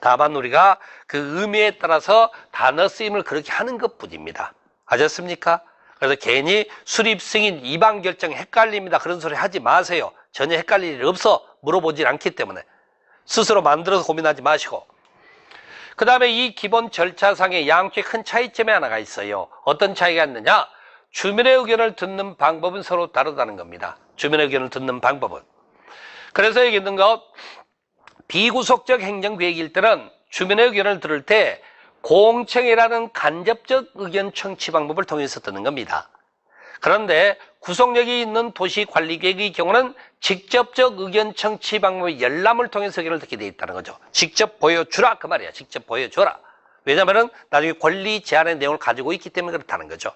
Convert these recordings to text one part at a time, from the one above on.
다만 우리가 그 의미에 따라서 단어 쓰임을 그렇게 하는 것 뿐입니다. 아셨습니까? 그래서 괜히 수립 승인 이반 결정 헷갈립니다. 그런 소리 하지 마세요. 전혀 헷갈릴 일 없어. 물어보질 않기 때문에. 스스로 만들어서 고민하지 마시고. 그 다음에 이 기본 절차상에 양쪽에 큰 차이점이 하나가 있어요. 어떤 차이가 있느냐? 주민의 의견을 듣는 방법은 서로 다르다는 겁니다. 주민의 의견을 듣는 방법은. 그래서 여기 있는 것, 비구속적 행정계획일 때는 주민의 의견을 들을 때 공청회라는 간접적 의견 청취 방법을 통해서 듣는 겁니다. 그런데 구속력이 있는 도시관리계획의 경우는 직접적 의견 청취 방법의 열람을 통해서 의견을 듣게 돼 있다는 거죠. 직접 보여주라 그 말이야. 직접 보여줘라. 왜냐하면 나중에 권리 제한의 내용을 가지고 있기 때문에 그렇다는 거죠.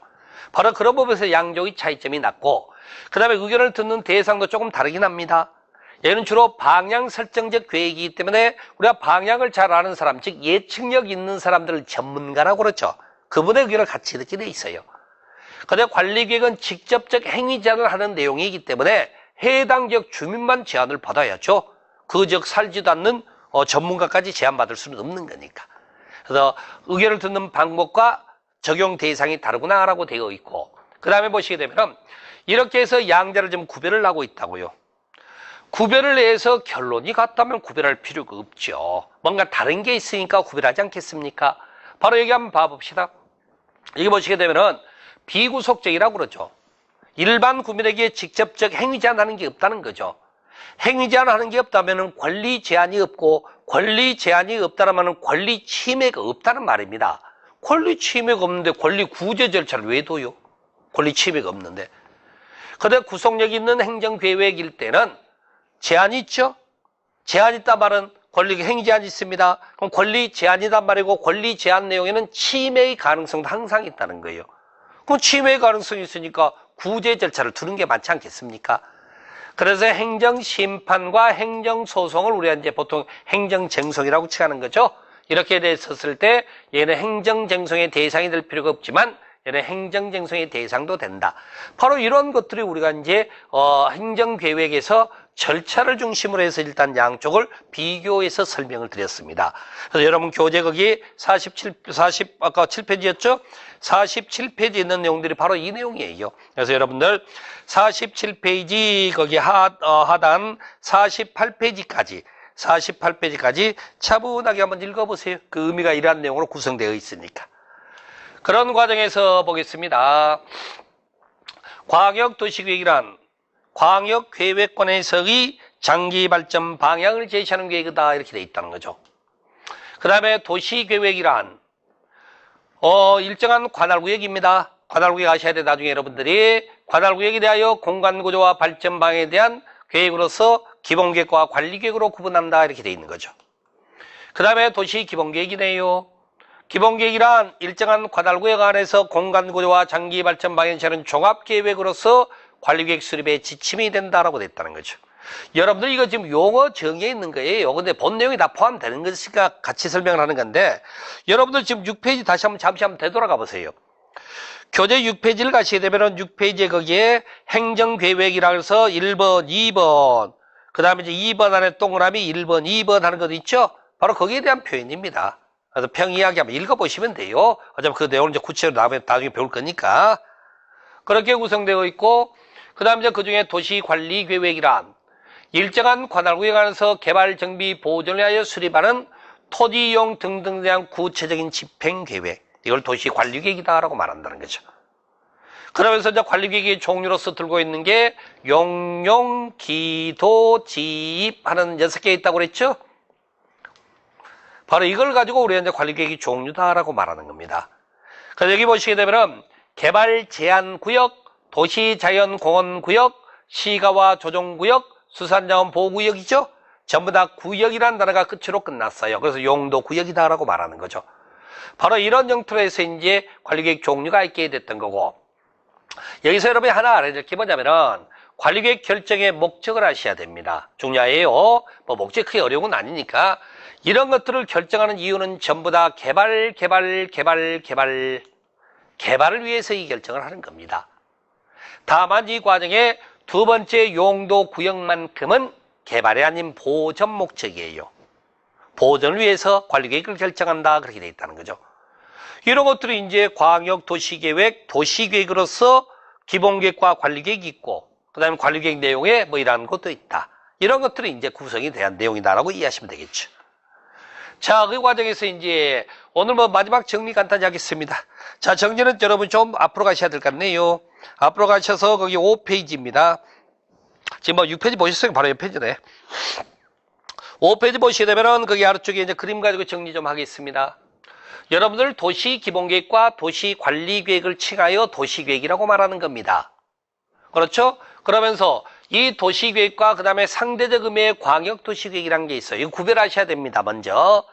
바로 그런 부분에서 양쪽의 차이점이 낮고 그 다음에 의견을 듣는 대상도 조금 다르긴 합니다. 얘는 주로 방향 설정적 계획이기 때문에 우리가 방향을 잘 아는 사람, 즉 예측력 있는 사람들을 전문가라고 그러죠. 그분의 의견을 같이 듣게 돼 있어요. 근데 관리계획은 직접적 행위 제한을 하는 내용이기 때문에 해당 지역 주민만 제한을 받아야죠. 그 지역 살지도 않는 어, 전문가까지 제한받을 수는 없는 거니까. 그래서 의견을 듣는 방법과 적용 대상이 다르구나라고 되어 있고 그 다음에 보시게 되면 이렇게 해서 양자를 좀 구별을 하고 있다고요. 구별을 해서 결론이 같다면 구별할 필요가 없죠. 뭔가 다른 게 있으니까 구별하지 않겠습니까? 바로 여기 한번 봐봅시다. 여기 보시게 되면은 비구속적이라고 그러죠. 일반 국민에게 직접적 행위 제한하는 게 없다는 거죠. 행위 제한하는 게 없다면 권리 제한이 없고 권리 제한이 없다면 권리 침해가 없다는 말입니다. 권리 침해가 없는데 권리 구제 절차를 왜 둬요? 권리 침해가 없는데. 그런데 구속력 있는 행정 계획일 때는 제한이 있죠? 제한 있단 말은 권리 행위 제한이 있습니다. 그럼 권리 제한이단 말이고 권리 제한 내용에는 침해의 가능성도 항상 있다는 거예요. 그럼 침해의 가능성이 있으니까 구제 절차를 두는 게 맞지 않겠습니까? 그래서 행정심판과 행정소송을 우리가 이제 보통 행정쟁송이라고 칭하는 거죠. 이렇게 됐었을 때 얘는 행정쟁송의 대상이 될 필요가 없지만 얘는 행정쟁송의 대상도 된다. 바로 이런 것들이 우리가 이제 어, 행정계획에서 절차를 중심으로 해서 일단 양쪽을 비교해서 설명을 드렸습니다. 그래서 여러분 교재 거기 47, 40, 아까 7페이지였죠? 47페이지에 있는 내용들이 바로 이 내용이에요. 그래서 여러분들 47페이지 거기 하, 어, 하단 48페이지까지 48페이지까지 차분하게 한번 읽어보세요. 그 의미가 이러한 내용으로 구성되어 있으니까. 그런 과정에서 보겠습니다. 광역 도시계획이란 광역계획권에서의 장기 발전 방향을 제시하는 계획이다 이렇게 돼 있다는 거죠. 그 다음에 도시계획이란 어, 일정한 관할구역입니다. 관할구역 아셔야 돼 나중에 여러분들이 관할구역에 대하여 공간구조와 발전 방향에 대한 계획으로서 기본계획과 관리계획으로 구분한다 이렇게 돼 있는 거죠. 그 다음에 도시 기본계획이네요. 기본계획이란 일정한 관할구역 안에서 공간구조와 장기 발전 방향을 제시하는 종합계획으로서 관리계획 수립의 지침이 된다라고 됐다는 거죠. 여러분들 이거 지금 용어 정의에 있는 거예요. 근데 본 내용이 다 포함되는 것이니까 같이 설명을 하는 건데 여러분들 지금 6페이지 다시 한번 잠시 한번 되돌아가 보세요. 교재 6페이지를 가시게 되면은 6페이지에 거기에 행정계획이라 해서 1번, 2번, 그 다음에 이제 2번 안에 동그라미 1번, 2번 하는 것도 있죠? 바로 거기에 대한 표현입니다. 그래서 평이야기 한번 읽어보시면 돼요. 어차피 그 내용을 이제 구체적으로 나중에 배울 거니까. 그렇게 구성되어 있고, 그 다음에 그 중에 도시관리계획이란 일정한 관할구역 안에서 개발, 정비, 보존을 위하여 수립하는 토지 이용 등등에 대한 구체적인 집행계획. 이걸 도시관리계획이다라고 말한다는 거죠. 그러면서 이제 관리계획의 종류로서 들고 있는 게 용용, 기도, 지입 하는 여섯 개 있다고 그랬죠? 바로 이걸 가지고 우리가 이제 관리계획의 종류다라고 말하는 겁니다. 그래서 여기 보시게 되면은 개발 제한 구역, 도시 자연 공원 구역, 시가와 조정 구역, 수산자원 보호 구역이죠. 전부 다 구역이라는 단어가 끝으로 끝났어요. 그래서 용도 구역이다라고 말하는 거죠. 바로 이런 형태로 해서 이제 관리계획 종류가 있게 됐던 거고 여기서 여러분이 하나 알아야 될게 뭐냐면은 관리계획 결정의 목적을 아셔야 됩니다. 중요해요. 뭐 목적이 크게 어려운 건 아니니까 이런 것들을 결정하는 이유는 전부 다 개발, 개발, 개발, 개발, 개발을 위해서 이 결정을 하는 겁니다. 다만 이 과정에 두 번째 용도 구역만큼은 개발이 아닌 보전 목적이에요. 보존을 위해서 관리계획을 결정한다. 그렇게 돼 있다는 거죠. 이런 것들이 이제 광역 도시계획, 도시계획으로서 기본계획과 관리계획이 있고, 그 다음에 관리계획 내용에 뭐 이러한 것도 있다. 이런 것들이 이제 구성이 대한 내용이다라고 이해하시면 되겠죠. 자, 그 과정에서 이제 오늘 뭐 마지막 정리 간단히 하겠습니다. 자, 정리는 여러분 좀 앞으로 가셔야 될 것 같네요. 앞으로 가셔서 거기 5페이지입니다. 지금 뭐 6페이지 보셨어요? 바로 옆페이지네. 5페이지 보시게 되면은 거기 아래쪽에 이제 그림 가지고 정리 좀 하겠습니다. 여러분들 도시 기본 계획과 도시 관리 계획을 칭하여 도시 계획이라고 말하는 겁니다. 그렇죠? 그러면서 이 도시 계획과 그 다음에 상대적 의미의 광역 도시 계획이라는 게 있어요. 이거 구별하셔야 됩니다. 먼저.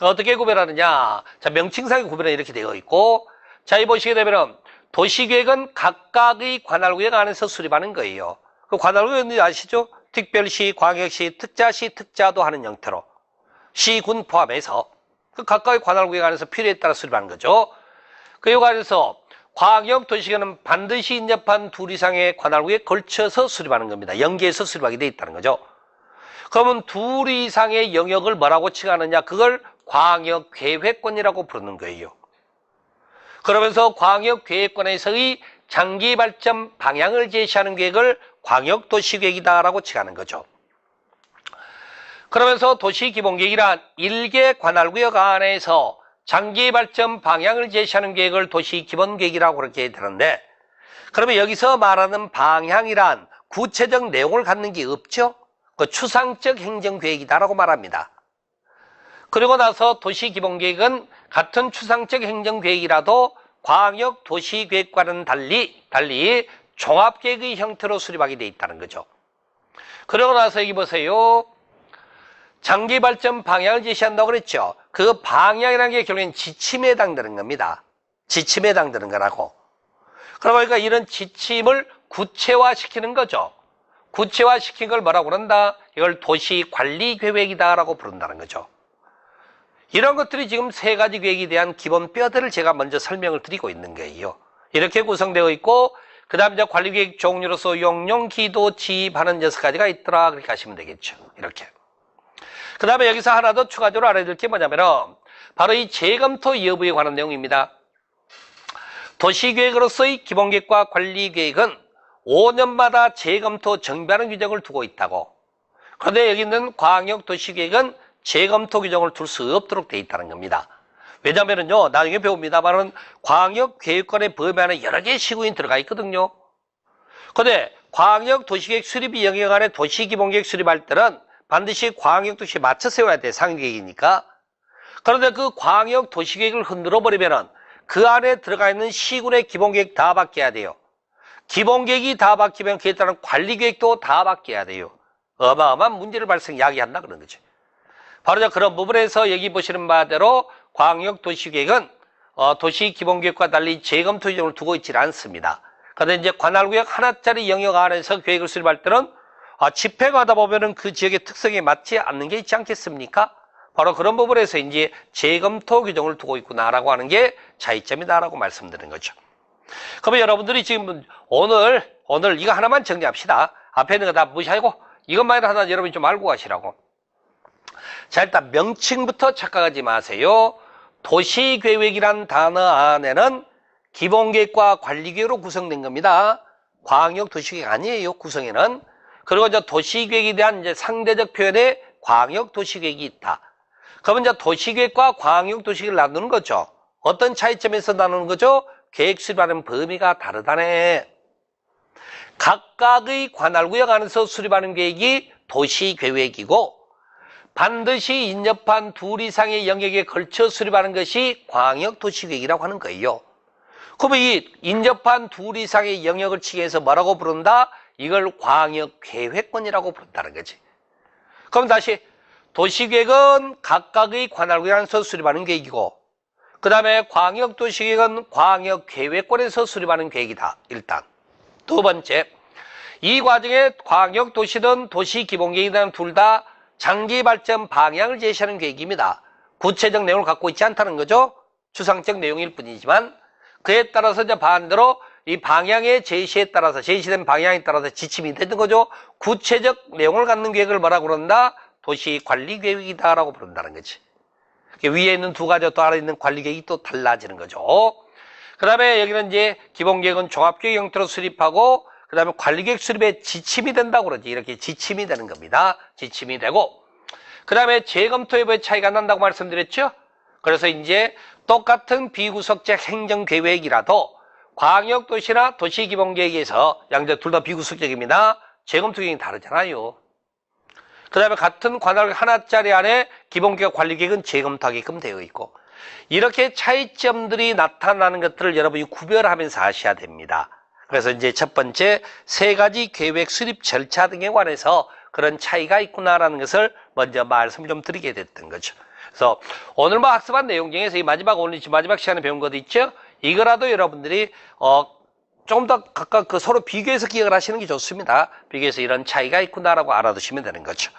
어떻게 구별하느냐? 자, 명칭상의 구별은 이렇게 되어 있고, 자, 이 보시게 되면 도시계획은 각각의 관할구역 안에서 수립하는 거예요. 그 관할구역은 아시죠? 특별시, 광역시, 특자시, 특자도 하는 형태로 시, 군 포함해서 그 각각의 관할구역 안에서 필요에 따라 수립하는 거죠. 그에 관해서 광역 도시계획은 반드시 인접한 둘 이상의 관할구에 걸쳐서 수립하는 겁니다. 연계해서 수립하게 돼 있다는 거죠. 그러면 둘 이상의 영역을 뭐라고 칭하느냐? 그걸 광역계획권이라고 부르는 거예요. 그러면서 광역계획권에서의 장기 발전 방향을 제시하는 계획을 광역도시계획이다라고 칭하는 거죠. 그러면서 도시기본계획이란 일개 관할구역 안에서 장기 발전 방향을 제시하는 계획을 도시기본계획이라고 그렇게 되는데 그러면 여기서 말하는 방향이란 구체적 내용을 갖는 게 없죠? 그 추상적 행정계획이다라고 말합니다. 그리고 나서 도시기본계획은 같은 추상적 행정계획이라도 광역 도시계획과는 달리 달리 종합계획의 형태로 수립하게 돼 있다는 거죠. 그러고 나서 여기 보세요. 장기 발전 방향을 제시한다고 그랬죠. 그 방향이라는 게 결국엔 지침에 해당되는 겁니다. 지침에 해당되는 거라고. 그러니까 이런 지침을 구체화시키는 거죠. 구체화시킨 걸 뭐라고 그런다? 이걸 도시관리계획이다라고 부른다는 거죠. 이런 것들이 지금 세 가지 계획에 대한 기본 뼈대를 제가 먼저 설명을 드리고 있는 거예요. 이렇게 구성되어 있고 그 다음에 이제 관리계획 종류로서 용용, 기도, 지입하는 여섯 가지가 있더라 그렇게 하시면 되겠죠. 이렇게. 그 다음에 여기서 하나 더 추가적으로 알아야 될 게 뭐냐면 바로 이 재검토 여부에 관한 내용입니다. 도시계획으로서의 기본계획과 관리계획은 5년마다 재검토 정비하는 규정을 두고 있다고. 그런데 여기 있는 광역도시계획은 재검토 규정을 둘 수 없도록 되어 있다는 겁니다. 왜냐면은요, 나중에 배웁니다만은 광역계획권의 범위 안에 여러 개의 시군이 들어가 있거든요. 근데 광역 도시계획 수립이 영역 안에 도시기본계획 수립할 때는 반드시 광역도시에 맞춰 세워야 돼, 상계획이니까. 그런데 그 광역 도시계획을 흔들어 버리면은 그 안에 들어가 있는 시군의 기본계획 다 바뀌어야 돼요. 기본계획이 다 바뀌면 그에 따른 관리계획도 다 바뀌어야 돼요. 어마어마한 문제를 발생, 야기한다 그런 거죠. 바로 그런 부분에서 여기 보시는 바대로 광역도시계획은 어, 도시기본계획과 달리 재검토 규정을 두고 있지 않습니다. 그런데 이제 관할구역 하나짜리 영역 안에서 계획을 수립할 때는 아, 집행하다 보면은 그 지역의 특성에 맞지 않는 게 있지 않겠습니까? 바로 그런 부분에서 이제 재검토 규정을 두고 있구나라고 하는 게 차이점이다라고 말씀드린 거죠. 그러면 여러분들이 지금 오늘 오늘 이거 하나만 정리합시다. 앞에 있는 거 다 무시하고 이것만 하나 여러분이 좀 알고 가시라고. 자 일단 명칭부터 착각하지 마세요. 도시계획이란 단어 안에는 기본계획과 관리계획으로 구성된 겁니다. 광역 도시계획 아니에요. 구성에는. 그리고 이제 도시계획에 대한 이제 상대적 표현에 광역 도시계획이 있다. 그러면 이제 도시계획과 광역 도시계획을 나누는 거죠. 어떤 차이점에서 나누는 거죠? 계획 수립하는 범위가 다르다네. 각각의 관할구역 안에서 수립하는 계획이 도시계획이고 반드시 인접한 둘 이상의 영역에 걸쳐 수립하는 것이 광역도시계획이라고 하는 거예요. 그러면 이 인접한 둘 이상의 영역을 칭해서 뭐라고 부른다? 이걸 광역계획권이라고 부른다는 거지. 그럼 다시 도시계획은 각각의 관할구역 안에서 수립하는 계획이고 그 다음에 광역도시계획은 광역계획권에서 수립하는 계획이다. 일단. 두 번째, 이 과정에 광역도시든 도시기본계획이든 둘다 장기 발전 방향을 제시하는 계획입니다. 구체적 내용을 갖고 있지 않다는 거죠. 추상적 내용일 뿐이지만 그에 따라서 이제 반대로 이 방향의 제시에 따라서 제시된 방향에 따라서 지침이 되는 거죠. 구체적 내용을 갖는 계획을 뭐라고 그런다? 도시 관리 계획이다라고 부른다는 거지. 위에 있는 두 가지 또 아래 있는 관리 계획이 또 달라지는 거죠. 그 다음에 여기는 이제 기본계획은 종합계획 형태로 수립하고 그 다음에 관리계획 수립에 지침이 된다고 그러지. 이렇게 지침이 되는 겁니다. 지침이 되고 그 다음에 재검토 여부의 차이가 난다고 말씀드렸죠. 그래서 이제 똑같은 비구석적 행정계획이라도 광역도시나 도시기본계획에서 양자 둘 다 비구석적입니다. 재검토 계획이 다르잖아요. 그 다음에 같은 관할 하나짜리 안에 기본계획 관리계획은 재검토하게끔 되어 있고 이렇게 차이점들이 나타나는 것들을 여러분이 구별하면서 아셔야 됩니다. 그래서 이제 첫 번째 세 가지 계획 수립 절차 등에 관해서 그런 차이가 있구나라는 것을 먼저 말씀 좀 드리게 됐던 거죠. 그래서 오늘 뭐 학습한 내용 중에서 이 마지막 오늘 마지막 시간에 배운 것도 있죠. 이거라도 여러분들이 어 조금 더 각각 그 서로 비교해서 기억을 하시는 게 좋습니다. 비교해서 이런 차이가 있구나라고 알아두시면 되는 거죠.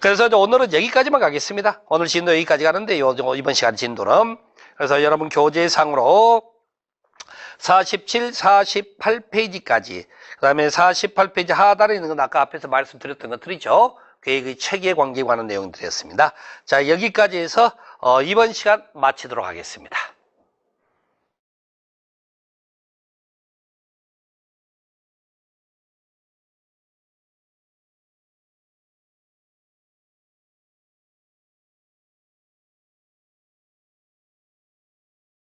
그래서 오늘은 여기까지만 가겠습니다. 오늘 진도 여기까지 가는데 요, 요 이번 시간 진도는 그래서 여러분 교재상으로 47, 48페이지까지 그 다음에 48페이지 하단에 있는 건 아까 앞에서 말씀드렸던 것들이죠. 계획의 체계 관계에 관한 내용들이었습니다. 자 여기까지 해서 어, 이번 시간 마치도록 하겠습니다.